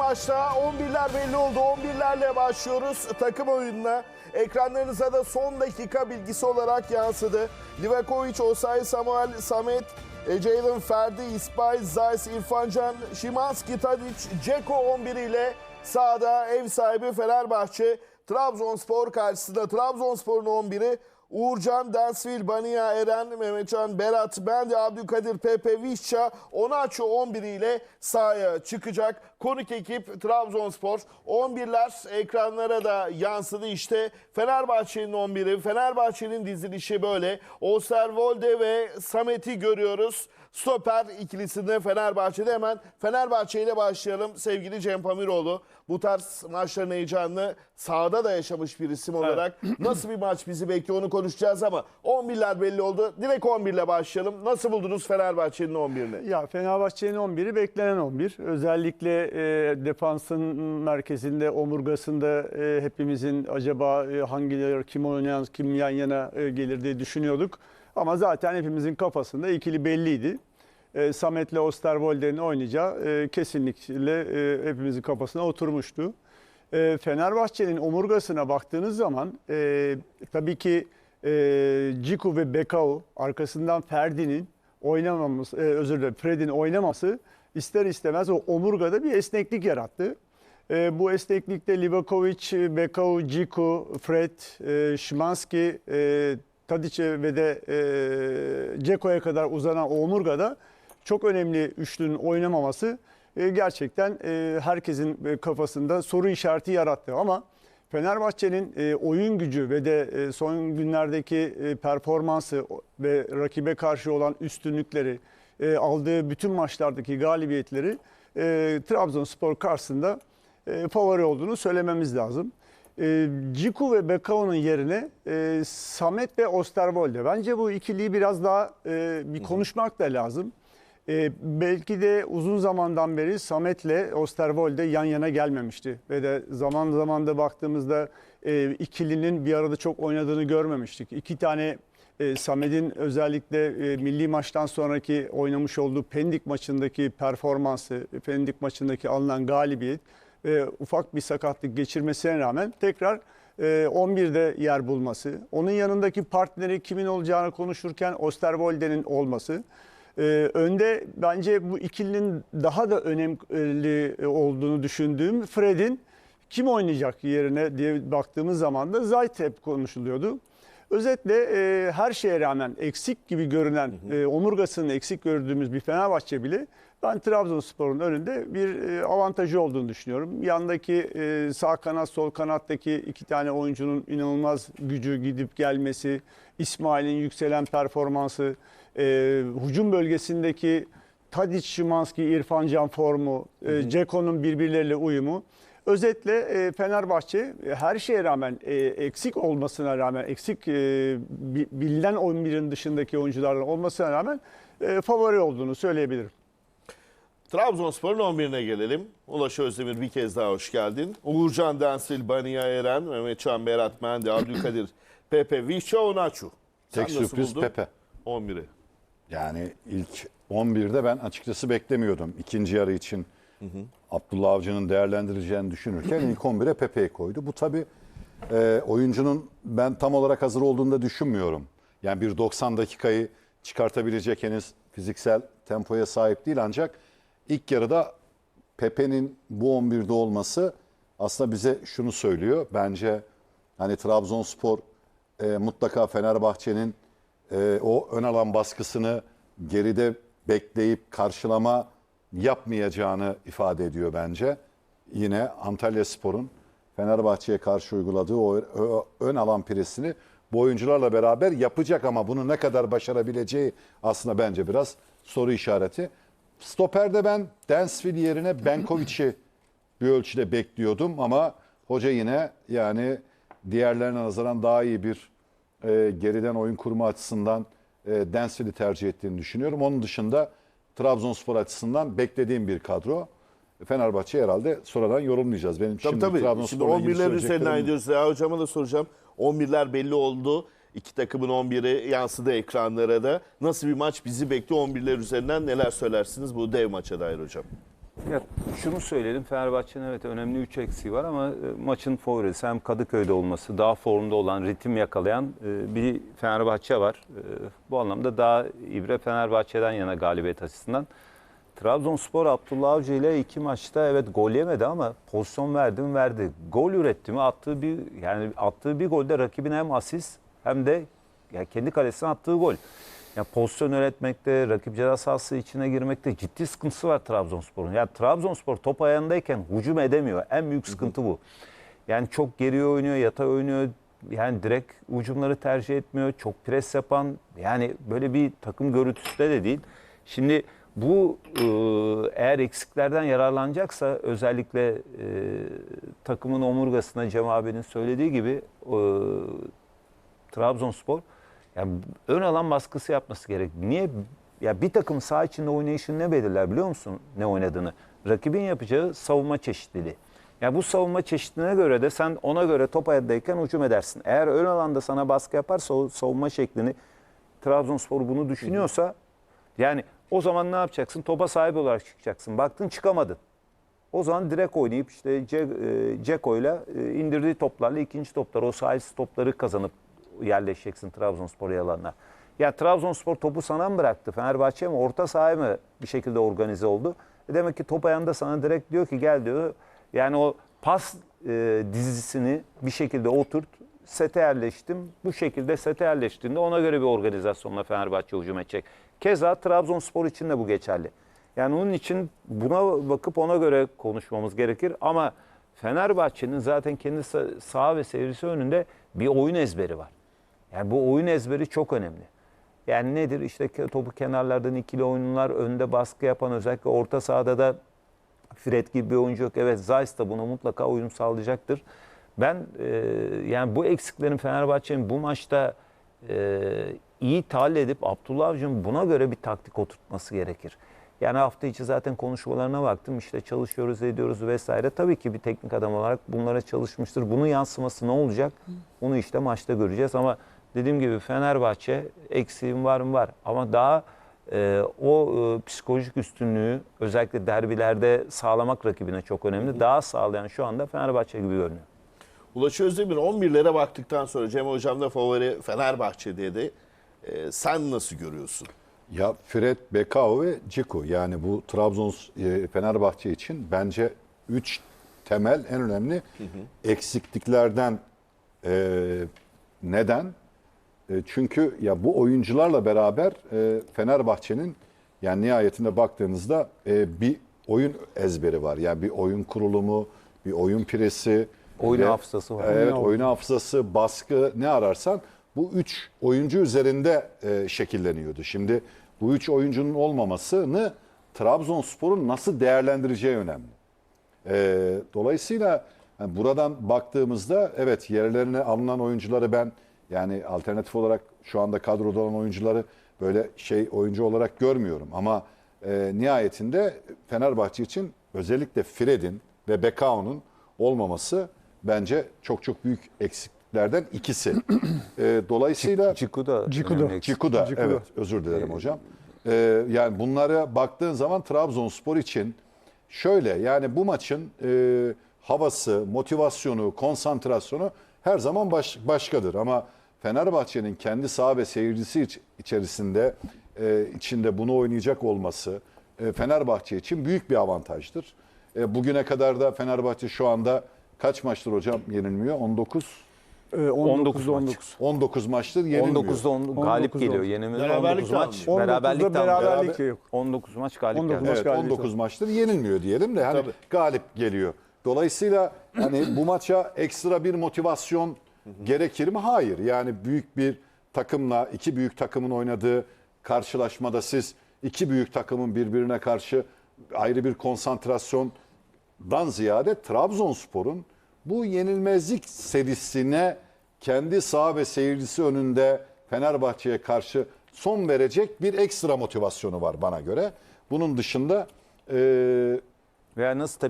maçta 11'ler belli oldu. 11'lerle başlıyoruz takım oyununa. Ekranlarınıza da son dakika bilgisi olarak yansıdı. Livakovic, Osay Samuel, Samet, e, Jalen Ferdi, İsmail, Zayis, İrfancan, Şimanski, Tadic, Ceko 11 ile sahada ev sahibi Fenerbahçe. Trabzonspor karşısında Trabzonspor'un 11'i Uğurcan, Densvil, Bania, Eren, Mehmetcan, Berat, Bendi, Abdülkadir, Pepe, Vişça, Onaço 11 ile sahaya çıkacak. Konuk ekip Trabzonspor. 11'ler ekranlara da yansıdı işte. Fenerbahçe'nin 11'i, Fenerbahçe'nin dizilişi böyle. Osterwolde ve Samet'i görüyoruz. Stoper ikilisinde Fenerbahçe'de hemen Fenerbahçe ile başlayalım. Sevgili Cem Pamiroğlu bu tarz maçların heyecanını sahada da yaşamış bir isim olarak nasıl bir maç bizi bekliyor onu konuşacağız ama 11'ler belli oldu. Direkt 11 ile başlayalım. Nasıl buldunuz Fenerbahçe'nin 11'ini? Ya Fenerbahçe'nin 11'i beklenen 11. Özellikle e, defansın merkezinde, omurgasında e, hepimizin acaba e, hangileri kim oynayan, kim yan yana e, gelir diye düşünüyorduk. Ama zaten hepimizin kafasında ikili belliydi. E, Samet'le Osterwolde'nin oynayacağı e, kesinlikle e, hepimizin kafasına oturmuştu. E, Fenerbahçe'nin omurgasına baktığınız zaman e, tabii ki e, Ciku ve Bekao arkasından Ferdi'nin oynamaması, e, özür dilerim Fred'in oynaması ister istemez o omurgada bir esneklik yarattı. E, bu esneklikte Livakovic, Bekao, Ciku, Fred, e, Şimanski, e, Tadic ve de e, Ceko'ya kadar uzanan omurgada çok önemli üçlünün oynamaması e, gerçekten e, herkesin e, kafasında soru işareti yarattı. Ama Fenerbahçe'nin e, oyun gücü ve de e, son günlerdeki e, performansı ve rakibe karşı olan üstünlükleri, e, aldığı bütün maçlardaki galibiyetleri e, Trabzonspor karşısında e, favori olduğunu söylememiz lazım. E, Ciku ve Bekao'nun yerine e, Samet ve Osterwolde. Bence bu ikiliyi biraz daha e, bir konuşmak da lazım. E, belki de uzun zamandan beri Samet'le Osterwolde yan yana gelmemişti. Ve de zaman zaman da baktığımızda e, ikilinin bir arada çok oynadığını görmemiştik. İki tane e, Samet'in özellikle e, milli maçtan sonraki oynamış olduğu Pendik maçındaki performansı, Pendik maçındaki alınan galibiyet ve ufak bir sakatlık geçirmesine rağmen tekrar e, 11'de yer bulması, onun yanındaki partneri kimin olacağını konuşurken Osterwolde'nin olması, e, önde bence bu ikilinin daha da önemli olduğunu düşündüğüm Fred'in kim oynayacak yerine diye baktığımız zaman da Zayt hep konuşuluyordu. Özetle e, her şeye rağmen eksik gibi görünen, e, omurgasının eksik gördüğümüz bir Fenerbahçe bile ben Trabzonspor'un önünde bir e, avantajı olduğunu düşünüyorum. Yandaki e, sağ kanat, sol kanattaki iki tane oyuncunun inanılmaz gücü gidip gelmesi, İsmail'in yükselen performansı, e, hücum bölgesindeki Tadic, Şimanski, İrfan Can formu, e, Ceko'nun birbirleriyle uyumu. Özetle e, Fenerbahçe e, her şeye rağmen e, eksik olmasına rağmen eksik e, bi- bilinen 11'in dışındaki oyunculardan olmasına rağmen e, favori olduğunu söyleyebilirim. Trabzonspor'un 11'ine gelelim. Ulaş Özdemir bir kez daha hoş geldin. Uğurcan Densil, Bania Eren, Mehmetcan Berat Mendi, Abdülkadir, Pepe, Vişça, Onaçu. Sen Tek sürpriz buldun Pepe. 11'i. Yani ilk 11'de ben açıkçası beklemiyordum. İkinci yarı için Abdullah Avcı'nın değerlendireceğini düşünürken ilk 11'e Pepe'yi koydu. Bu tabii e, oyuncunun ben tam olarak hazır olduğunu da düşünmüyorum. Yani bir 90 dakikayı çıkartabilecek henüz fiziksel tempoya sahip değil ancak ilk yarıda Pepe'nin bu 11'de olması aslında bize şunu söylüyor. Bence hani Trabzonspor e, mutlaka Fenerbahçe'nin e, o ön alan baskısını geride bekleyip karşılama yapmayacağını ifade ediyor bence. Yine Antalya Spor'un Fenerbahçe'ye karşı uyguladığı o, ön alan presini bu oyuncularla beraber yapacak ama bunu ne kadar başarabileceği aslında bence biraz soru işareti. Stoper'de ben Densville yerine Benkovic'i bir ölçüde bekliyordum ama hoca yine yani diğerlerine nazaran daha iyi bir e, geriden oyun kurma açısından e, Densville'i tercih ettiğini düşünüyorum. Onun dışında Trabzonspor açısından beklediğim bir kadro. Fenerbahçe herhalde sonradan yorumlayacağız. Benim Tabii şimdi tabii. Şimdi Trabzonspor'la ilgili 11'ler üzerinden gidiyoruz. Ya hocama da soracağım. 11'ler belli oldu. İki takımın 11'i yansıdı ekranlara da. Nasıl bir maç bizi bekliyor 11'ler üzerinden neler söylersiniz bu dev maça dair hocam? Ya şunu söyleyelim Fenerbahçe'nin evet önemli 3 eksiği var ama e, maçın favorisi hem Kadıköy'de olması, daha formda olan, ritim yakalayan e, bir Fenerbahçe var. E, Bu anlamda daha ibre Fenerbahçe'den yana galibiyet açısından. Trabzonspor Abdullah Avcı ile iki maçta evet gol yemedi ama pozisyon verdi mi verdi. Gol üretti mi attığı bir yani attığı bir golde rakibine hem asist hem de ya kendi kalesine attığı gol. Ya pozisyon üretmekte, rakip ceza sahası içine girmekte ciddi sıkıntısı var Trabzonspor'un. Ya Trabzonspor top ayağındayken hücum edemiyor. En büyük sıkıntı bu. Yani çok geri oynuyor, yatay oynuyor. Yani direkt hücumları tercih etmiyor. Çok pres yapan yani böyle bir takım görüntüsü de, de değil. Şimdi bu e, eğer eksiklerden yararlanacaksa özellikle e, takımın omurgasına Cem abinin söylediği gibi e, Trabzonspor yani ön alan baskısı yapması gerek. Niye? Ya bir takım saha içinde oynayışını ne belirler biliyor musun ne oynadığını? Rakibin yapacağı savunma çeşitliliği. Ya bu savunma çeşitliliğine göre de sen ona göre top ayaktayken hücum edersin. Eğer ön alanda sana baskı yaparsa o savunma şeklini Trabzonspor bunu düşünüyorsa yani o zaman ne yapacaksın? Topa sahip olarak çıkacaksın. Baktın çıkamadın. O zaman direkt oynayıp işte e, Ceko'yla e, indirdiği toplarla ikinci topları, o sahilsiz topları kazanıp yerleşeceksin Trabzonspor yalanlar. Ya Trabzonspor topu sana mı bıraktı? Fenerbahçe mi? Orta sahaya mı bir şekilde organize oldu? E demek ki top ayağında sana direkt diyor ki gel diyor. Yani o pas e, dizisini bir şekilde oturt. Sete yerleştim. Bu şekilde sete yerleştiğinde ona göre bir organizasyonla Fenerbahçe hücum edecek. Keza Trabzonspor için de bu geçerli. Yani onun için buna bakıp ona göre konuşmamız gerekir. Ama Fenerbahçe'nin zaten kendi sa- saha ve seyircisi önünde bir oyun ezberi var. Yani bu oyun ezberi çok önemli. Yani nedir? İşte topu kenarlardan ikili oyunlar, önde baskı yapan özellikle orta sahada da Fred gibi bir oyuncu yok. Evet Zeiss da buna mutlaka uyum sağlayacaktır. Ben e, yani bu eksiklerin Fenerbahçe'nin bu maçta e, iyi tahlil edip Abdullah Avcı'nın buna göre bir taktik oturtması gerekir. Yani hafta içi zaten konuşmalarına baktım. İşte çalışıyoruz, ediyoruz vesaire. Tabii ki bir teknik adam olarak bunlara çalışmıştır. Bunun yansıması ne olacak? Bunu işte maçta göreceğiz ama dediğim gibi Fenerbahçe eksiğim var mı var. Ama daha e, o e, psikolojik üstünlüğü özellikle derbilerde sağlamak rakibine çok önemli. Daha sağlayan şu anda Fenerbahçe gibi görünüyor. Ulaş Özdemir 11'lere baktıktan sonra Cem Hocam da favori Fenerbahçe dedi. Ee, sen nasıl görüyorsun? Ya Fred, Bekao ve Ciku yani bu Trabzon e, Fenerbahçe için bence 3 temel en önemli eksikliklerden e, neden? E, çünkü ya bu oyuncularla beraber e, Fenerbahçe'nin yani nihayetinde baktığınızda e, bir oyun ezberi var. Yani bir oyun kurulumu, bir oyun piresi. Oyun ve- hafızası var. Evet, Oyun oyun hafızası, baskı ne ararsan bu üç oyuncu üzerinde e, şekilleniyordu. Şimdi bu üç oyuncunun olmamasını Trabzonspor'un nasıl değerlendireceği önemli. E, dolayısıyla yani buradan baktığımızda evet yerlerine alınan oyuncuları ben yani alternatif olarak şu anda kadroda olan oyuncuları böyle şey oyuncu olarak görmüyorum. Ama e, nihayetinde Fenerbahçe için özellikle Fred'in ve Bekao'nun olmaması bence çok çok büyük eksiklerden ikisi. E, dolayısıyla Ciku da Ciku da. önemli eksik. Ciku da Ciku da. evet özür dilerim hocam. Ee, yani bunlara baktığın zaman Trabzonspor için şöyle yani bu maçın e, havası, motivasyonu, konsantrasyonu her zaman baş- başkadır ama Fenerbahçe'nin kendi saha ve seyircisi iç- içerisinde e, içinde bunu oynayacak olması e, Fenerbahçe için büyük bir avantajdır. E, bugüne kadar da Fenerbahçe şu anda kaç maçtır hocam yenilmiyor? 19 Ee, 19 19'da maç. 19. 19 maçtır yenilmiyor. 19'da on, galip 19'da geliyor. Beraberlik 19 maç. Beraberlik 19'da de almıyor. beraberlik yok. 19 maç galip 19 geldi. maç Evet galibiyet 19 var. maçtır yenilmiyor diyelim de hani Tabii. galip geliyor. Dolayısıyla hani bu maça ekstra bir motivasyon gerekir mi? Hayır. Yani büyük bir takımla iki büyük takımın oynadığı karşılaşmada siz iki büyük takımın birbirine karşı ayrı bir konsantrasyondan ziyade Trabzonspor'un bu yenilmezlik serisine kendi saha ve seyircisi önünde Fenerbahçe'ye karşı son verecek bir ekstra motivasyonu var bana göre. Bunun dışında e, Veya nasıl